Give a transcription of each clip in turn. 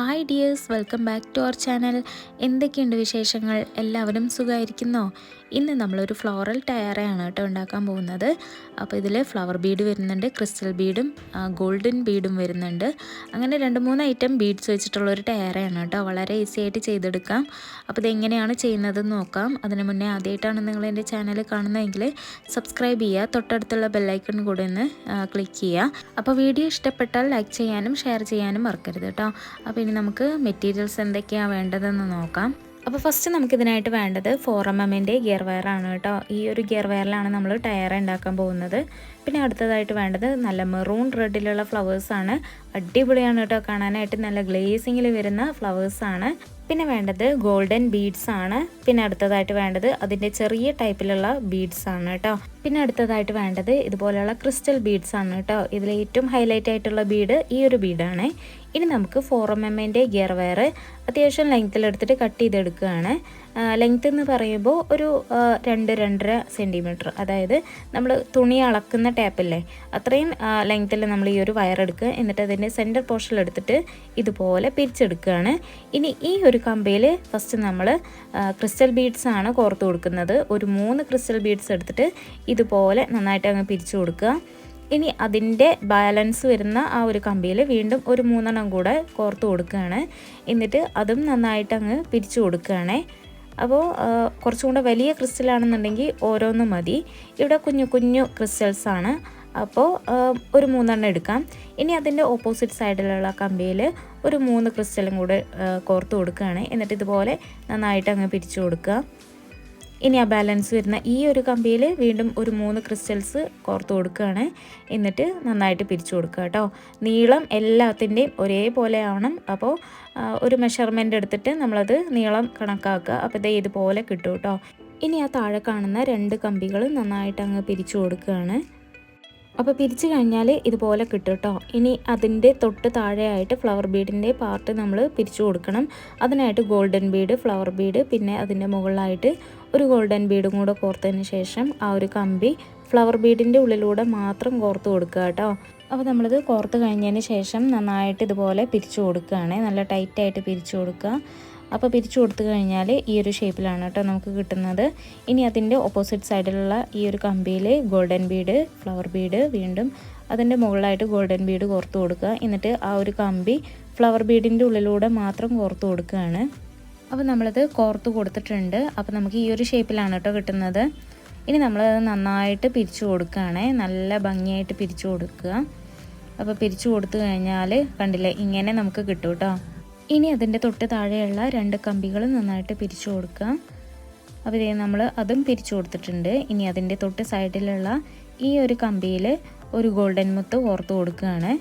Hi dears welcome back to our channel എന്തൊക്കെയുണ്ട് വിശേഷങ്ങൾ? എല്ലാവരും സുഖമായിരിക്കുന്നോ ഇന്ന് നമ്മളൊരു ഫ്ലോറൽ ടയറയാണ് കേട്ടോ ഉണ്ടാക്കാൻ പോകുന്നത്. അപ്പോൾ ഇതിൽ ഫ്ലവർ ബീഡ് വരുന്നുണ്ട് ക്രിസ്റ്റൽ ബീഡും ഗോൾഡൻ ബീഡും വരുന്നുണ്ട്. അങ്ങനെ രണ്ട് മൂന്ന് ഐറ്റം ബീഡ്സ് വെച്ചിട്ടുള്ള ഒരു ടയറയാണ് കേട്ടോ. വളരെ ഈസി ആയിട്ട് ചെയ്തെടുക്കാം. അപ്പോൾ ഇതെങ്ങനെയാണ് ചെയ്യുന്നതെന്ന് നോക്കാം. അതിന് മുന്നേ ആദ്യമായിട്ടാണ് നിങ്ങൾ എന്റെ ചാനൽ കാണുന്നതെങ്കിൽ സബ്സ്ക്രൈബ് ചെയ്യുക. തൊട്ടടുത്തുള്ള ബെല്ലൈക്കൺ കൂടെ ഒന്ന് ക്ലിക്ക് ചെയ്യുക. അപ്പോൾ വീഡിയോ ഇഷ്ടപ്പെട്ടാൽ ലൈക്ക് ചെയ്യാനും ഷെയർ ചെയ്യാനും മറക്കരുത് കേട്ടോ. അപ്പോൾ ഇനി നമുക്ക് മെറ്റീരിയൽസ് എന്തൊക്കെയാണ് വേണ്ടതെന്ന് നോക്കാം. അപ്പോൾ ഫസ്റ്റ് നമുക്കിതിനായിട്ട് വേണ്ടത് ഫോർ എം എമ്മിന്റെ ഗിയർ വയറാണ് കേട്ടോ. ഈ ഒരു ഗിയർ വയറിലാണ് നമ്മൾ ടയർ ഉണ്ടാക്കാൻ പോകുന്നത്. പിന്നെ അടുത്തതായിട്ട് വേണ്ടത് നല്ല മെറൂൺ റെഡിലുള്ള ഫ്ലവേഴ്സാണ് അടിപൊളിയാണ് കേട്ടോ. കാണാനായിട്ട് നല്ല ഗ്ലേസിങ്ങിൽ വരുന്ന ഫ്ലവേഴ്സാണ് പിന്നെ വേണ്ടത് ഗോൾഡൻ ബീഡ്സ് ആണ്. പിന്നെ അടുത്തതായിട്ട് വേണ്ടത് അതിന്റെ ചെറിയ ടൈപ്പിലുള്ള ബീഡ്സ് ആണ് കേട്ടോ. പിന്നെ അടുത്തതായിട്ട് വേണ്ടത് ഇതുപോലെയുള്ള ക്രിസ്റ്റൽ ബീഡ്സ് ആണ് കേട്ടോ. ഇതിൽ ഏറ്റവും ഹൈലൈറ്റ് ആയിട്ടുള്ള ബീഡ് ഈ ഒരു ബീഡാണ് ഇനി നമുക്ക് എമ്മിന്റെ ഗിയർ വയർ അത്യാവശ്യം ലെങ്ത്തിലെടുത്തിട്ട് കട്ട് ചെയ്തെടുക്കുകയാണ്. ലെങ്ത്ത് എന്ന് പറയുമ്പോൾ ഒരു രണ്ട് രണ്ടര സെന്റിമീറ്റർ അതായത് നമ്മൾ തുണി അളക്കുന്ന ടാപ്പില്ലേ അത്രയും ലെങ്ത്തിൽ നമ്മൾ ഈ ഒരു വയർ എടുക്കുക. എന്നിട്ട് അതിന്റെ സെന്റർ പോർഷൻ എടുത്തിട്ട് ഇതുപോലെ പിരിച്ചെടുക്കുകയാണ്. ഇനി ഈ ഒരു കമ്പയിൽ ഫസ്റ്റ് നമ്മൾ ക്രിസ്റ്റൽ ബീഡ്സ് ആണ് കോർത്ത് കൊടുക്കുന്നത്. ഒരു മൂന്ന് ക്രിസ്റ്റൽ ബീഡ്സ് എടുത്തിട്ട് ഇതുപോലെ നന്നായിട്ട് അങ്ങ് പിരിച്ചു കൊടുക്കുക. ഇനി അതിന്റെ ബാലൻസ് വരുന്ന ആ ഒരു കമ്പിയിൽ വീണ്ടും ഒരു മൂന്നെണ്ണം കൂടെ കോർത്ത് കൊടുക്കുകയാണ്. എന്നിട്ട് അതും നന്നായിട്ട് അങ്ങ് പിരിച്ചു കൊടുക്കുകയാണ്. അപ്പോൾ കുറച്ചും കൂടെ വലിയ ക്രിസ്റ്റലാണെന്നുണ്ടെങ്കിൽ ഓരോന്നും മതി. ഇവിടെ കുഞ്ഞു കുഞ്ഞു ക്രിസ്റ്റൽസ് ആണ് അപ്പോൾ ഒരു മൂന്നെണ്ണം എടുക്കാം. ഇനി അതിന്റെ ഓപ്പോസിറ്റ് സൈഡിലുള്ള കമ്പിയിൽ ഒരു മൂന്ന് ക്രിസ്റ്റലും കൂടെ കോർത്ത് കൊടുക്കുകയാണ്. എന്നിട്ട് ഇതുപോലെ നന്നായിട്ട് അങ്ങ് പിരിച്ചു കൊടുക്കുക. ഇനി ആ ബാലൻസ് വരുന്ന ഈ ഒരു കമ്പിയിൽ വീണ്ടും ഒരു മൂന്ന് ക്രിസ്റ്റൽസ് കോർത്ത് കൊടുക്കുകയാണ്. എന്നിട്ട് നന്നായിട്ട് പിരിച്ചു കൊടുക്കുക കേട്ടോ. നീളം എല്ലാത്തിന്റെയും ഒരേപോലെ ആവണം. അപ്പോൾ ഒരു മെഷർമെന്റ് എടുത്തിട്ട് നമ്മളത് നീളം കണക്കാക്കുക. അപ്പോൾ ഇതേ ഇതുപോലെ കിട്ടും കേട്ടോ. ഇനി ആ താഴെ കാണുന്ന രണ്ട് കമ്പികൾ നന്നായിട്ട് അങ്ങ് പിരിച്ചു കൊടുക്കുകയാണ്. അപ്പോൾ പിരിച്ചു കഴിഞ്ഞാൽ ഇതുപോലെ കിട്ടും കേട്ടോ. ഇനി അതിന്റെ തൊട്ട് താഴെയായിട്ട് ഫ്ലവർ ബീഡിന്റെ പാർട്ട് നമ്മൾ പിരിച്ചു കൊടുക്കണം. അതിനായിട്ട് ഗോൾഡൻ ബീഡ് ഫ്ലവർ ബീഡ് പിന്നെ അതിന്റെ മുകളിലായിട്ട് ഒരു ഗോൾഡൻ ബീഡും കൂടെ കോർത്തതിന് ശേഷം ആ ഒരു കമ്പി ഫ്ലവർ ബീഡിന്റെ ഉള്ളിലൂടെ മാത്രം കോർത്ത് കൊടുക്കുക കേട്ടോ. അപ്പോൾ നമ്മളിത് കോർത്ത് കഴിഞ്ഞതിന് ശേഷം നന്നായിട്ട് ഇതുപോലെ പിരിച്ചു കൊടുക്കുകയാണ്. നല്ല ടൈറ്റായിട്ട് പിരിച്ചു കൊടുക്കുക. അപ്പോൾ പിരിച്ചു കൊടുത്തു കഴിഞ്ഞാൽ ഈ ഒരു ഷേപ്പിലാണ് കേട്ടോ നമുക്ക് കിട്ടുന്നത്. ഇനി അതിന്റെ ഓപ്പോസിറ്റ് സൈഡിലുള്ള ഈ ഒരു കമ്പിയിൽ ഗോൾഡൻ ബീഡ് ഫ്ലവർ ബീഡ് വീണ്ടും അതിന്റെ മുകളിലായിട്ട് ഗോൾഡൻ ബീഡ് കോർത്ത് കൊടുക്കുക. എന്നിട്ട് ആ ഒരു കമ്പി ഫ്ലവർ ബീഡിന്റെ ഉള്ളിലൂടെ മാത്രം കോർത്ത് കൊടുക്കുകയാണ്. അപ്പോൾ നമ്മളത് കോർത്ത് കൊടുത്തിട്ടുണ്ട്. അപ്പോൾ നമുക്ക് ഈ ഒരു ഷേപ്പിലാണ് കേട്ടോ കിട്ടുന്നത്. ഇനി നമ്മളത് നന്നായിട്ട് പിരിച്ചു കൊടുക്കുകയാണേ. നല്ല ഭംഗിയായിട്ട് പിരിച്ചു കൊടുക്കുക. അപ്പോൾ പിരിച്ചു കൊടുത്തു കഴിഞ്ഞാൽ കണ്ടില്ലേ ഇങ്ങനെ നമുക്ക് കിട്ടും കേട്ടോ. ഇനി അതിന്റെ തൊട്ട് താഴെയുള്ള രണ്ട് കമ്പികൾ നന്നായിട്ട് പിരിച്ചു കൊടുക്കുക. അപ്പോൾ ഇതേ നമ്മൾ അതും പിരിച്ചു കൊടുത്തിട്ടുണ്ട്. ഇനി അതിന്റെ തൊട്ട് സൈഡിലുള്ള ഈ ഒരു കമ്പിയിൽ ഒരു ഗോൾഡൻ മുത്ത് ഓർത്ത് കൊടുക്കുകയാണ്.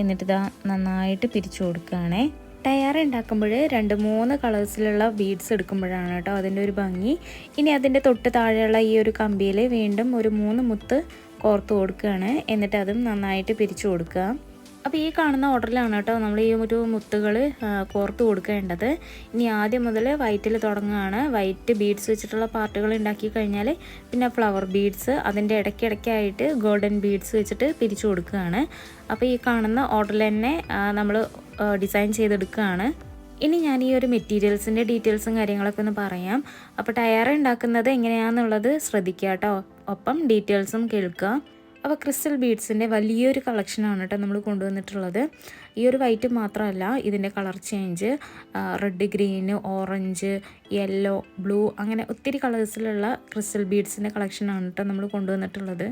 എന്നിട്ട് ഇതാ നന്നായിട്ട് പിരിച്ചു കൊടുക്കുകയാണേ. ടയർ ഉണ്ടാക്കുമ്പോൾ രണ്ട് മൂന്ന് കളേഴ്സിലുള്ള ബീഡ്സ് എടുക്കുമ്പോഴാണ് കേട്ടോ അതിന്റെ ഒരു ഭംഗി. ഇനി അതിന്റെ തൊട്ട് താഴെയുള്ള ഈ ഒരു കമ്പിയിൽ വീണ്ടും ഒരു മൂന്ന് മുത്ത് കോർത്ത് കൊടുക്കുകയാണ്. എന്നിട്ട് അതും നന്നായിട്ട് പിരിച്ചു കൊടുക്കുക. അപ്പോൾ ഈ കാണുന്ന ഓർഡറിലാണ് കേട്ടോ നമ്മൾ ഈ ഒരു മുത്തുകൾ കോർത്ത് കൊടുക്കേണ്ടത്. ഇനി ആദ്യം മുതൽ വൈറ്റിൽ തുടങ്ങുകയാണ്. വൈറ്റ് ബീഡ്സ് വെച്ചിട്ടുള്ള പാർട്ടുകൾ ഉണ്ടാക്കി കഴിഞ്ഞാൽ പിന്നെ ഫ്ലവർ ബീഡ്സ് അതിന്റെ ഇടയ്ക്കിടയ്ക്കായിട്ട് ഗോൾഡൻ ബീഡ്സ് വെച്ചിട്ട് പിരിച്ചു കൊടുക്കുകയാണ്. അപ്പോൾ ഈ കാണുന്ന ഓർഡറിൽ തന്നെ നമ്മൾ ഡിസൈൻ ചെയ്തെടുക്കുകയാണ്. ഇനി ഞാൻ ഈ ഒരു മെറ്റീരിയൽസിന്റെ ഡീറ്റെയിൽസും കാര്യങ്ങളൊക്കെ ഒന്ന് പറയാം. അപ്പോൾ ടയർ ഉണ്ടാക്കുന്നത് എങ്ങനെയാണെന്നുള്ളത് ശ്രദ്ധിക്കുക കേട്ടോ. ഒപ്പം ഡീറ്റെയിൽസും കേൾക്കുക. അപ്പോൾ ക്രിസ്റ്റൽ ബീഡ്സിന്റെ വലിയൊരു കളക്ഷനാണ് കേട്ടോ നമ്മൾ കൊണ്ടുവന്നിട്ടുള്ളത്. ഈ ഒരു വൈറ്റ് മാത്രമല്ല ഇതിന്റെ colour change red green orange yellow blue അങ്ങനെ ഒത്തിരി കളേഴ്സിലുള്ള ക്രിസ്റ്റൽ ബീഡ്സിന്റെ കളക്ഷനാണ് കേട്ടോ നമ്മൾ കൊണ്ടുവന്നിട്ടുള്ളത്.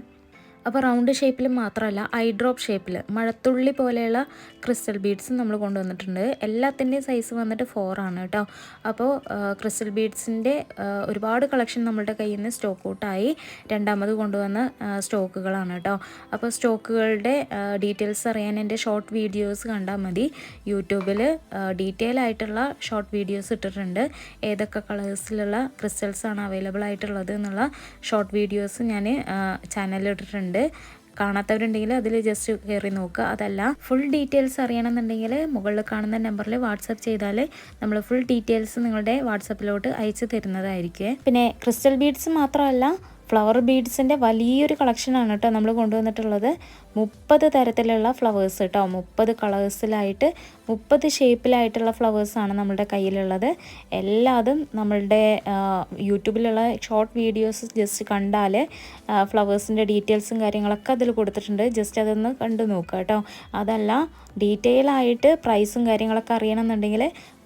അപ്പോൾ റൗണ്ട് ഷേപ്പിൽ മാത്രമല്ല ഐ ഡ്രോപ്പ് ഷേപ്പിൽ മഴത്തുള്ളി പോലെയുള്ള ക്രിസ്റ്റൽ ബീഡ്സും നമ്മൾ കൊണ്ടുവന്നിട്ടുണ്ട്. എല്ലാത്തിന്റെയും സൈസ് വന്നിട്ട് ഫോർ ആണ് കേട്ടോ. അപ്പോൾ ക്രിസ്റ്റൽ ബീഡ്സിന്റെ ഒരുപാട് കളക്ഷൻ നമ്മളുടെ കയ്യിൽ നിന്ന് സ്റ്റോക്ക് ഔട്ടായി രണ്ടാമത് കൊണ്ടുവന്ന സ്റ്റോക്കുകളാണ് കേട്ടോ. അപ്പോൾ സ്റ്റോക്കുകളുടെ ഡീറ്റെയിൽസ് അറിയാൻ എന്റെ ഷോർട്ട് വീഡിയോസ് കണ്ടാൽ മതി. യൂട്യൂബിൽ ഡീറ്റെയിൽ ആയിട്ടുള്ള ഷോർട്ട് വീഡിയോസ് ഇട്ടിട്ടുണ്ട്. ഏതൊക്കെ കളേഴ്സിലുള്ള ക്രിസ്റ്റൽസാണ് അവൈലബിൾ ആയിട്ടുള്ളത് എന്നുള്ള ഷോർട്ട് വീഡിയോസ് ഞാൻ ചാനലിൽ ഇട്ടിട്ടുണ്ട്. ഉണ്ട്. കാണാത്തവരുണ്ടെങ്കിൽ അതിൽ ജസ്റ്റ് കയറി നോക്കുക. അതല്ല ഫുൾ ഡീറ്റെയിൽസ് അറിയണമെന്നുണ്ടെങ്കിൽ മുകളിൽ കാണുന്ന നമ്പറിൽ വാട്സപ്പ് ചെയ്താൽ നമ്മൾ ഫുൾ ഡീറ്റെയിൽസ് നിങ്ങളുടെ വാട്സപ്പിലോട്ട് അയച്ചു തരുന്നതായിരിക്കും. പിന്നെ ക്രിസ്റ്റൽ ബീഡ്സ് മാത്രമല്ല ഫ്ലവർ ബീഡ്സിന്റെ വലിയൊരു കളക്ഷനാണ് കേട്ടോ നമ്മൾ കൊണ്ടുവന്നിട്ടുള്ളത്. മുപ്പത് തരത്തിലുള്ള ഫ്ലവേഴ്സ് കേട്ടോ മുപ്പത് കളേഴ്സിലായിട്ട് മുപ്പത് ഷേപ്പിലായിട്ടുള്ള ഫ്ലവേഴ്സാണ് നമ്മളുടെ കയ്യിലുള്ളത്. എല്ലാതും നമ്മളുടെ യൂട്യൂബിലുള്ള ഷോർട്ട് വീഡിയോസ് ജസ്റ്റ് കണ്ടാൽ ഫ്ലവേഴ്സിന്റെ ഡീറ്റെയിൽസും കാര്യങ്ങളൊക്കെ അതിൽ കൊടുത്തിട്ടുണ്ട്. ജസ്റ്റ് അതൊന്ന് കണ്ടു നോക്കുക കേട്ടോ അതല്ല ഡീറ്റെയിൽ ആയിട്ട് പ്രൈസും കാര്യങ്ങളൊക്കെ അറിയണമെന്നുണ്ടെങ്കിൽ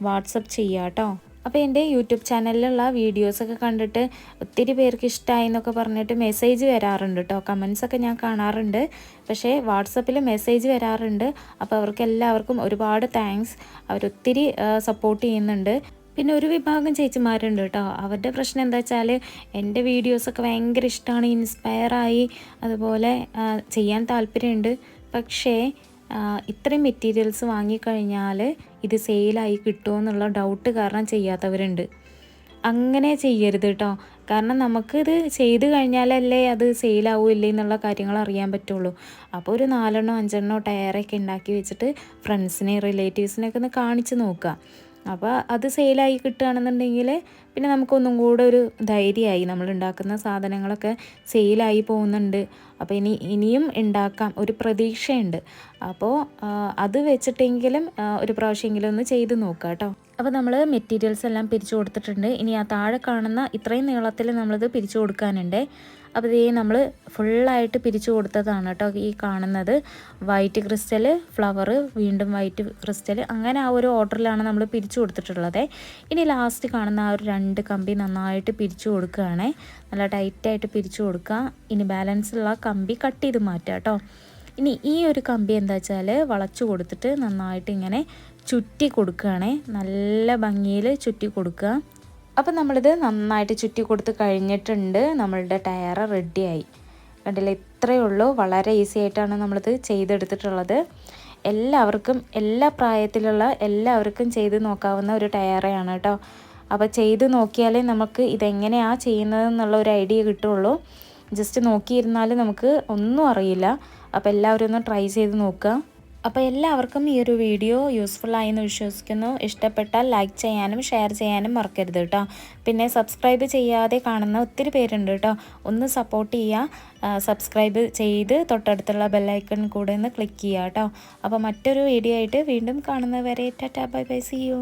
വാട്സപ്പ് ചെയ്യുക കേട്ടോ അപ്പോൾ എന്റെ യൂട്യൂബ് ചാനലിലുള്ള വീഡിയോസൊക്കെ കണ്ടിട്ട് ഒത്തിരി പേർക്ക് ഇഷ്ടമായി എന്നൊക്കെ പറഞ്ഞിട്ട് മെസ്സേജ് വരാറുണ്ട് കേട്ടോ കമൻസൊക്കെ ഞാൻ കാണാറുണ്ട്. പക്ഷേ വാട്സപ്പിൽ മെസ്സേജ് വരാറുണ്ട്. അപ്പോൾ അവർക്ക് എല്ലാവർക്കും ഒരുപാട് താങ്ക്സ് അവരൊത്തിരി സപ്പോർട്ട് ചെയ്യുന്നുണ്ട്. പിന്നെ ഒരു വിഭാഗം ചേച്ചിമാരുണ്ട് കേട്ടോ അവരുടെ പ്രശ്നം എന്താ വെച്ചാൽ എന്റെ വീഡിയോസൊക്കെ ഭയങ്കര ഇഷ്ടമാണ് ഇൻസ്പയറായി അതുപോലെ ചെയ്യാൻ താല്പര്യമുണ്ട്. പക്ഷേ ഇത്രയും മെറ്റീരിയൽസ് വാങ്ങിക്കഴിഞ്ഞാൽ ഇത് സെയിലായി കിട്ടുമോ എന്നുള്ള ഡൗട്ട് കാരണം ചെയ്യാത്തവരുണ്ട്. അങ്ങനെ ചെയ്യരുത് കേട്ടോ കാരണം നമുക്കിത് ചെയ്ത് കഴിഞ്ഞാലല്ലേ അത് സെയിലാവില്ലേ എന്നുള്ള കാര്യങ്ങൾ അറിയാൻ പറ്റുള്ളൂ. അപ്പോൾ ഒരു നാലെണ്ണോ അഞ്ചെണ്ണോ ടയറൊക്കെ ഉണ്ടാക്കി വെച്ചിട്ട് ഫ്രണ്ട്സിനെ റിലേറ്റീവ്സിനെയൊക്കെ ഒന്ന് കാണിച്ച് നോക്കുക. അപ്പോൾ അത് സെയിലായി കിട്ടുകയാണെന്നുണ്ടെങ്കിൽ പിന്നെ നമുക്കൊന്നും കൂടെ ഒരു ധൈര്യമായി നമ്മൾ ഉണ്ടാക്കുന്ന സാധനങ്ങളൊക്കെ സെയിലായി പോകുന്നുണ്ട്. അപ്പോൾ ഇനി ഇനിയും ഉണ്ടാക്കാം. ഒരു പ്രതീക്ഷയുണ്ട്. അപ്പോൾ അത് വെച്ചിട്ടെങ്കിലും ഒരു പ്രാവശ്യമെങ്കിലും ഒന്ന് ചെയ്ത് നോക്കാം കേട്ടോ അപ്പോൾ നമ്മൾ മെറ്റീരിയൽസ് എല്ലാം പിരിച്ചു കൊടുത്തിട്ടുണ്ട്. ഇനി ആ താഴെ കാണുന്ന ഇത്രയും നീളത്തിൽ നമ്മളിത് പിരിച്ചു കൊടുക്കാനുണ്ട്. അപ്പോൾ ഇതേ നമ്മൾ ഫുള്ളായിട്ട് പിരിച്ചു കൊടുത്തതാണ് കേട്ടോ ഈ കാണുന്നത്. വൈറ്റ് ക്രിസ്റ്റൽ ഫ്ലവർ വീണ്ടും വൈറ്റ് ക്രിസ്റ്റൽ അങ്ങനെ ആ ഒരു ഓർഡറിലാണ് നമ്മൾ പിരിച്ചു കൊടുത്തിട്ടുള്ളത്. ഇനി ലാസ്റ്റ് കാണുന്ന ആ ഒരു രണ്ട് കമ്പി നന്നായിട്ട് പിരിച്ചു കൊടുക്കുകയാണേ. നല്ല ടൈറ്റായിട്ട് പിരിച്ചു കൊടുക്കുക. ഇനി ബാലൻസുള്ള കമ്പി കട്ട് ചെയ്ത് മാറ്റുക കേട്ടോ. ഇനി ഈ ഒരു കമ്പി എന്താ വെച്ചാൽ വളച്ചു കൊടുത്തിട്ട് നന്നായിട്ട് ഇങ്ങനെ ചുറ്റി കൊടുക്കുകയാണേ. നല്ല ഭംഗിയിൽ ചുറ്റി കൊടുക്കുക. അപ്പം നമ്മളിത് നന്നായിട്ട് ചുറ്റി കൊടുത്ത് കഴിഞ്ഞിട്ടുണ്ട്. നമ്മളുടെ ടയർ റെഡിയായി. കണ്ടില്ല? ഇത്രയേ ഉള്ളൂ. വളരെ ഈസി ആയിട്ടാണ് നമ്മളിത് ചെയ്തെടുത്തിട്ടുള്ളത്. എല്ലാവർക്കും എല്ലാ പ്രായത്തിലുള്ള എല്ലാവർക്കും ചെയ്ത് നോക്കാവുന്ന ഒരു ടയറയാണ് കേട്ടോ. അപ്പോൾ ചെയ്ത് നോക്കിയാലേ നമുക്ക് ഇതെങ്ങനെയാണ് ചെയ്യുന്നതെന്നുള്ള ഒരു ഐഡിയ കിട്ടുള്ളൂ. ജസ്റ്റ് നോക്കിയിരുന്നാൽ നമുക്ക് ഒന്നും അറിയില്ല. അപ്പോൾ എല്ലാവരും ഒന്ന് ട്രൈ ചെയ്ത് നോക്കുക. അപ്പോൾ എല്ലാവർക്കും ഈ ഒരു വീഡിയോ യൂസ്ഫുൾ ആയി എന്ന് വിശ്വസിക്കുന്നു. ഇഷ്ടപ്പെട്ടാൽ ലൈക്ക് ചെയ്യാനും ഷെയർ ചെയ്യാനും മറക്കരുത് കേട്ടോ പിന്നെ സബ്സ്ക്രൈബ് ചെയ്യാതെ കാണുന്ന ഒത്തിരി പേരുണ്ട് കേട്ടോ ഒന്ന് സപ്പോർട്ട് ചെയ്യുക സബ്സ്ക്രൈബ് ചെയ്ത് തൊട്ടടുത്തുള്ള ബെല്ലൈക്കൺ കൂടെ ഒന്ന് ക്ലിക്ക് ചെയ്യുക കേട്ടോ അപ്പോൾ മറ്റൊരു വീഡിയോ ആയിട്ട് വീണ്ടും കാണുന്നവരെ tata bye bye see you